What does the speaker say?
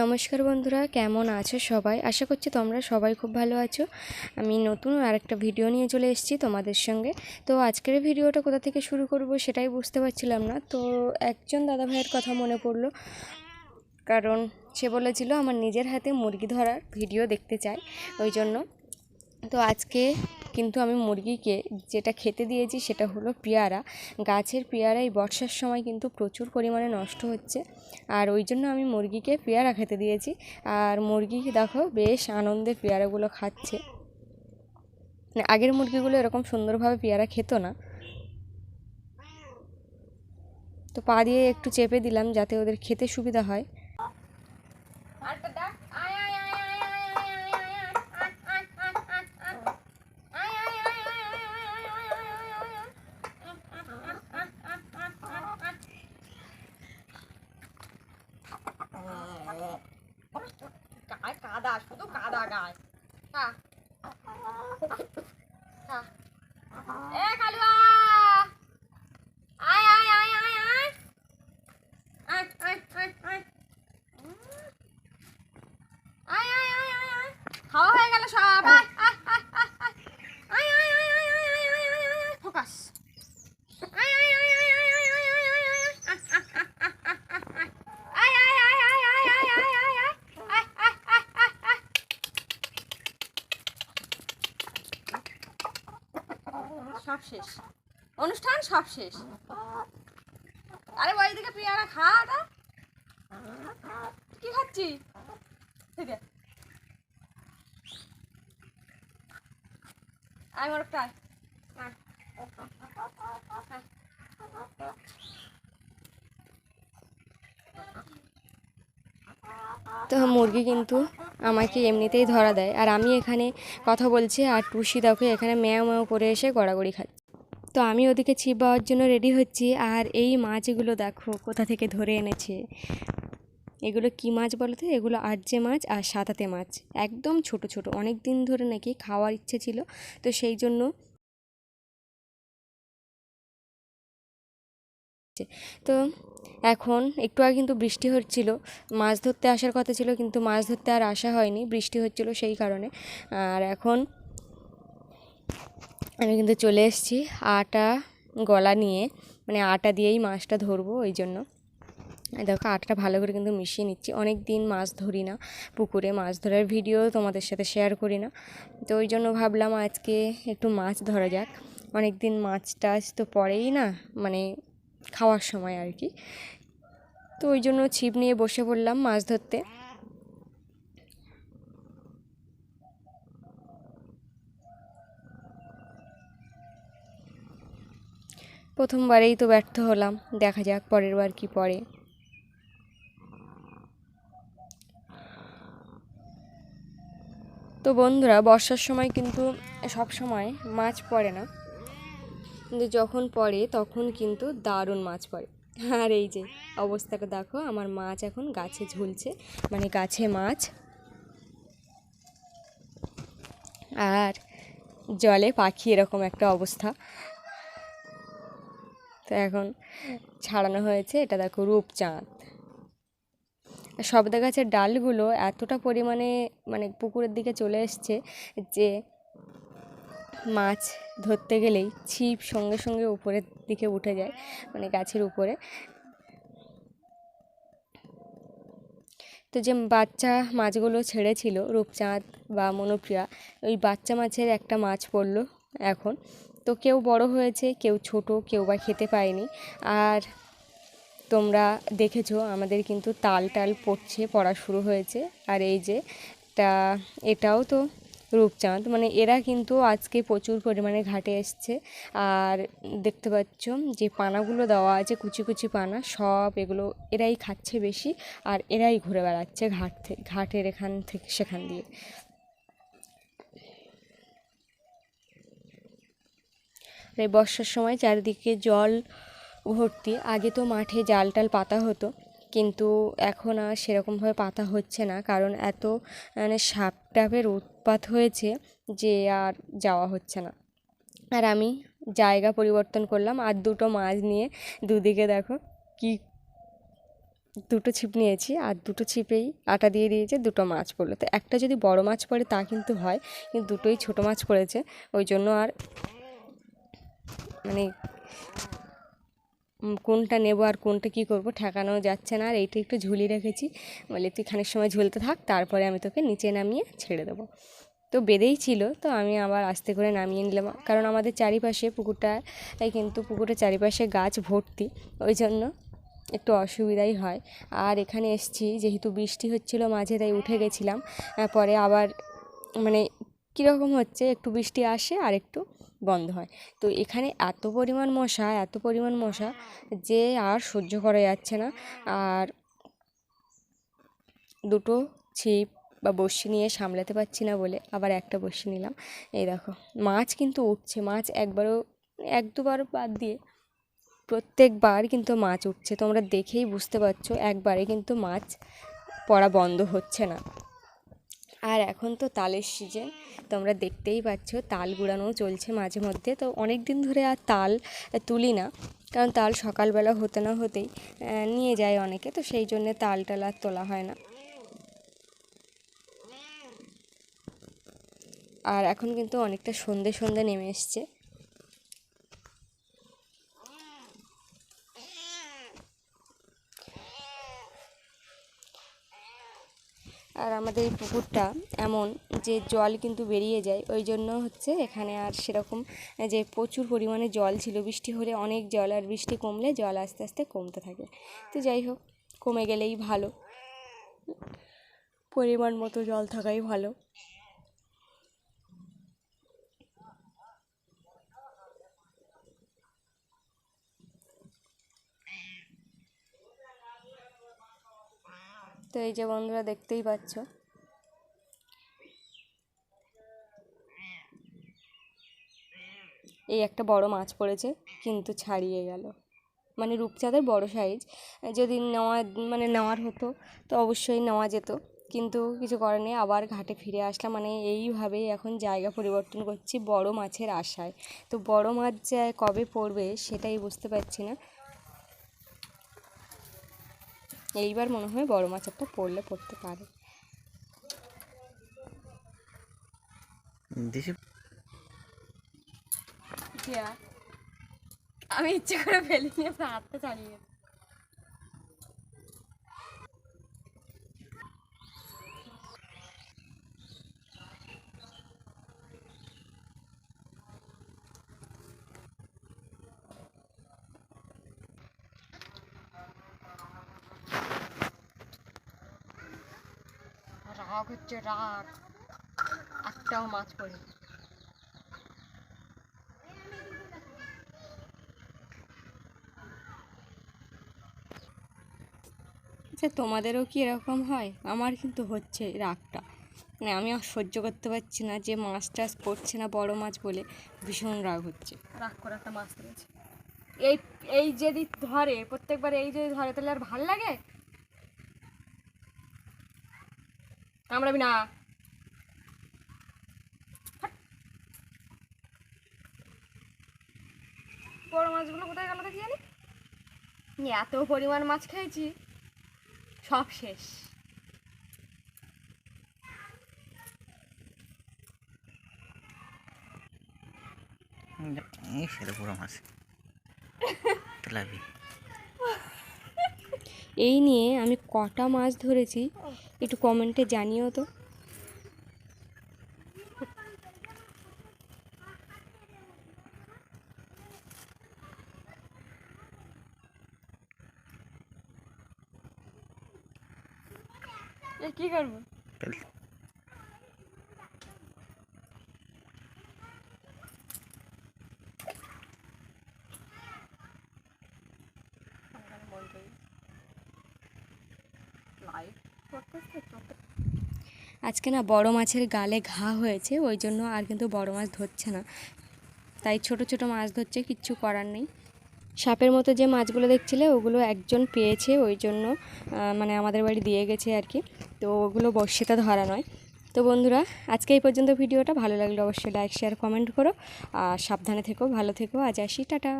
নমস্কার বন্ধুরা, কেমন আছো সবাই? আশা করছি তোমরা সবাই খুব ভালো আছো। আমি নতুন আরেকটা ভিডিও নিয়ে চলে এসেছি তোমাদের সঙ্গে। তো আজকের ভিডিওটা কোথা থেকে শুরু করব সেটাই বুঝতে পারছিলাম না। তো একজন দাদা ভাইয়ের কথা মনে পড়ল। কারণ সে বলেছিল, আমার নিজের হাতে মুরগি ধরার ভিডিও দেখতে চায় ওই জন্য। তো আজকে কিন্তু আমি মুরগিকে যেটা খেতে দিয়েছি সেটা হলো পেয়ারা। গাছের পেয়ারা এই বর্ষার সময় কিন্তু প্রচুর পরিমাণে নষ্ট হচ্ছে। আর ওই জন্য আমি মুরগিকে পেয়ারা খেতে দিয়েছি। আর মুরগি দেখো বেশ আনন্দে পেয়ারাগুলো খাচ্ছে। আগের মুরগিগুলো এরকম সুন্দরভাবে পেয়ারা খেত না। তো পা দিয়ে একটু চেপে দিলাম যাতে ওদের খেতে সুবিধা হয়। সাদা গায়ে হ্যাঁ হ্যাঁ সব শেষ। অনুষ্ঠান সব শেষ। আরে বাড়ি থেকে পেয়ারা খা ওটা। কি খাচ্ছি? আছে আয় মোরগটা আয় আয়। আয়। তো মুরগি কিন্তু আমাকে এমনিতেই ধরা দেয়। আর আমি এখানে কথা বলছি, আর টুসি দেখো এখানে ম্যাও ম্যাও করে এসে গড়াগড়ি খাচ্ছে তো আমি ওদিকে ছিপ পাওয়ার জন্য রেডি হচ্ছি, আর এই মাছগুলো দেখো কোথা থেকে ধরে এনেছে। এগুলো কি মাছ বলো তো? এগুলো আরজে মাছ আর সাতাতে মাছ। একদম ছোট ছোট। অনেক দিন ধরে নাকি খাওয়ার ইচ্ছে ছিল, তো সেই জন্য তো এখন একটু আগে কিন্তু বৃষ্টি হচ্ছিল, মাছ ধরতে আসার কথা ছিল কিন্তু মাছ ধরতে আর আসা হয়নি, বৃষ্টি হচ্ছিল সেই কারণে। আর এখন আমি কিন্তু চলে এসেছি আটা গলা নিয়ে মানে আটা দিয়েই মাছটা ধরবো ওই জন্য। দেখো আটাটা ভালো করে কিন্তু মিশিয়ে নিচ্ছি অনেক দিন মাছ ধরি না পুকুরে, মাছ ধরার ভিডিও তোমাদের সাথে শেয়ার করি না। তো ওই জন্য ভাবলাম আজকে একটু মাছ ধরা যাক। অনেক দিন মাছ টাছ তো পড়েই না মানে খাওয়ার সময় আর কি। তো ওই জন্য ছিপ নিয়ে বসে পড়লাম মাছ ধরতে। প্রথমবারেই তো ব্যর্থ হলাম, দেখা যাক পরের বার কি পড়ে। তো বন্ধুরা, বর্ষার সময় কিন্তু সব সময় মাছ পড়ে না। কিন্তু যখন পড়ে তখন কিন্তু দারুণ মাছ পড়ে। আর এই যে অবস্থাটা দেখো, আমার মাছ এখন গাছে ঝুলছে মানে গাছে মাছ। আর জলে পাখি এরকম একটা অবস্থা। তো এখন ছাড়ানো হয়েছে, এটা দেখো রূপচাঁদ। সবদা গাছের ডালগুলো এতটা পরিমাণে মানে পুকুরের দিকে চলে এসছে যে মাছ ধরতে গেলেই ছিপ সঙ্গে সঙ্গে উপরের দিকে উঠে যায় মানে গাছের উপরে। তো যে বাচ্চা মাছগুলো ছেড়েছিল, রূপচাঁদ বা মনোপ্রিয়া, ওই বাচ্চা মাছের একটা মাছ পড়ল এখন। তো কেউ বড় হয়েছে, কেউ ছোট, কেউ বা খেতে পায়নি। আর তোমরা দেখেছ, আমাদের কিন্তু তাল টাল পড়ছে, পড়া শুরু হয়েছে। আর এই যে তা, এটাও তো রূপচাঁদ। মানে এরা কিন্তু আজকে প্রচুর পরিমাণে ঘাটে এসছে। আর দেখতে পাচ্ছ যে পানাগুলো দেওয়া আছে, কুচি কুচি পানা, সব এগুলো এরাই খাচ্ছে বেশি আর এরাই ঘুরে বেড়াচ্ছে ঘাট থেকে ঘাটের এখান থেকে সেখান দিয়ে। বর্ষার সময় চারিদিকে জল ভর্তি। আগে তো মাঠে জাল টাল পাতা হতো। কিন্তু এখন আর সেরকমভাবে পাতা হচ্ছে না। কারণ এত মানে সাপ টাপের উৎপাত হয়েছে যে আর যাওয়া হচ্ছে না। আর আমি জায়গা পরিবর্তন করলাম আর দুটো মাছ নিয়ে দুদিকে দেখো কি, দুটো ছিপ নিয়েছি আর দুটো ছিপেই আটা দিয়ে দিয়েছে, দুটো মাছ পড়ল। তো একটা যদি বড় মাছ পড়ে তা কিন্তু হয়, কিন্তু দুটোই ছোট মাছ পড়েছে। ওই জন্য আর মানে কোনটা নেব আর কোনটা কি করব ঠেকানো যাচ্ছে না আর এইটা একটু ঝুলি রেখেছি। বলে তুই খানিক সময় ঝুলতে থাক, তারপরে আমি তোকে নিচে নামিয়ে ছেড়ে দেবো। তো বেঁধেই ছিল, তো আমি আবার আস্তে করে নামিয়ে নিলাম। কারণ আমাদের চারিপাশে পুকুরটা কিন্তু পুকুরের চারিপাশে গাছ ভর্তি, ওই জন্য একটু অসুবিধাই হয়। আর এখানে এসছি, যেহেতু বৃষ্টি হচ্ছিল মাঝে, তাই উঠে গেছিলাম। পরে আবার মানে কীরকম হচ্ছে, একটু বৃষ্টি আসে আর একটু বন্ধ হয়। তো এখানে এত পরিমাণ মশা, এত পরিমাণ মশা যে আর সহ্য করা যাচ্ছে না। আর দুটো ছিপ বা বড়শি নিয়ে সামলাতে পারছি না বলে আবার একটা বড়শি নিলাম। এই দেখো, মাছ কিন্তু উঠছে, মাছ একবারও, এক দুবার বাদ দিয়ে প্রত্যেকবার কিন্তু মাছ উঠছে। তোমরা দেখেই বুঝতে পারছ, একবারে কিন্তু মাছ পড়া বন্ধ হচ্ছে না। আর এখন তো তালের সিজন তোমরা দেখতেই পাচ্ছ তাল গুড়ানো চলছে মাঝে মধ্যে। তো অনেক দিন ধরে আর তাল তুলি না, কারণ তাল সকালবেলা হতে না হতেই নিয়ে যায় অনেকে, তো সেই জন্যে তাল টাল আর তোলা হয় না। আর এখন কিন্তু অনেকটা সন্ধে সন্ধে নেমে এসছে। আর আমাদের এই পুকুরটা এমন যে জল কিন্তু বেরিয়ে যায়, ওই জন্য হচ্ছে এখানে আর সেরকম যে প্রচুর পরিমাণে জল ছিল, বৃষ্টি হলে অনেক জল আর বৃষ্টি কমলে জল আস্তে আস্তে কমতে থাকে। তো যাই হোক, কমে গেলেই ভালো। পরিমাণ মতো জল থাকাই ভালো। তো এই যে বন্ধুরা দেখতেই পাচ্ছ। এই একটা বড় মাছ পড়েছে, কিন্তু ছাড়িয়ে গেল। মানে রূপচাঁদের বড় সাইজ যদি নেওয়া মানে নেওয়ার হতো, তো অবশ্যই নেওয়া যেত। কিন্তু কিছু করার নেই, আবার ঘাটে ফিরে আসলাম। মানে এইভাবেই এখন জায়গা পরিবর্তন করছি বড় মাছের আশায়। তো বড় মাছ কবে পড়বে সেটাই বুঝতে পারছি না। এইবার মনে হয় বড় মাছ একটা পড়লে পড়তে পারে। আমি ইচ্ছে করে ফেলি নিয়ে হাতটা চালিয়ে রাগ হচ্ছে রাগ একটাও মাছ পড়ে। আচ্ছা তোমাদেরও কি এরকম হয়? আমার কিন্তু হচ্ছে রাগটা। মানে আমি আর সহ্য করতে পারছি না যে মাছ টাছ পড়ছে না বড় মাছ বলে ভীষণ রাগ হচ্ছে। রাগ করে একটা মাছ ধরেছে এই এই যদি ধরে প্রত্যেকবার এই যদি ধরে তাহলে আর ভালো লাগে? কামড়াবি না। বড় মাছগুলো কোথায় গেল দেখি জানি? এত পরিমাণ মাছ খেয়েছি। সব শেষ। এই সেটা পুরো মাছ। তেলাপি এই নিয়ে আমি কটা মাছ ধরেছি একটু কমেন্টে জানিও তো। এ কি করব? আজকে না বড় মাছের গালে ঘা হয়েছে, ওই জন্য আর কিন্তু বড় মাছ ধরছে না। তাই ছোট ছোট মাছ ধরছে, কিচ্ছু করার নেই। সাপের মতো যে মাছগুলো দেখছিলে, ওগুলো একজন পেয়েছে, ওই জন্য মানে আমাদের বাড়ি দিয়ে গেছে আর কি। তো ওগুলো বর্ষিতে ধরা নয়। তো বন্ধুরা, আজকে এই পর্যন্ত ভিডিওটা। ভালো লাগলে অবশ্যই লাইক শেয়ার কমেন্ট করো। আর সাবধানে থেকো, ভালো থেকো। আজ আসি, টাটা।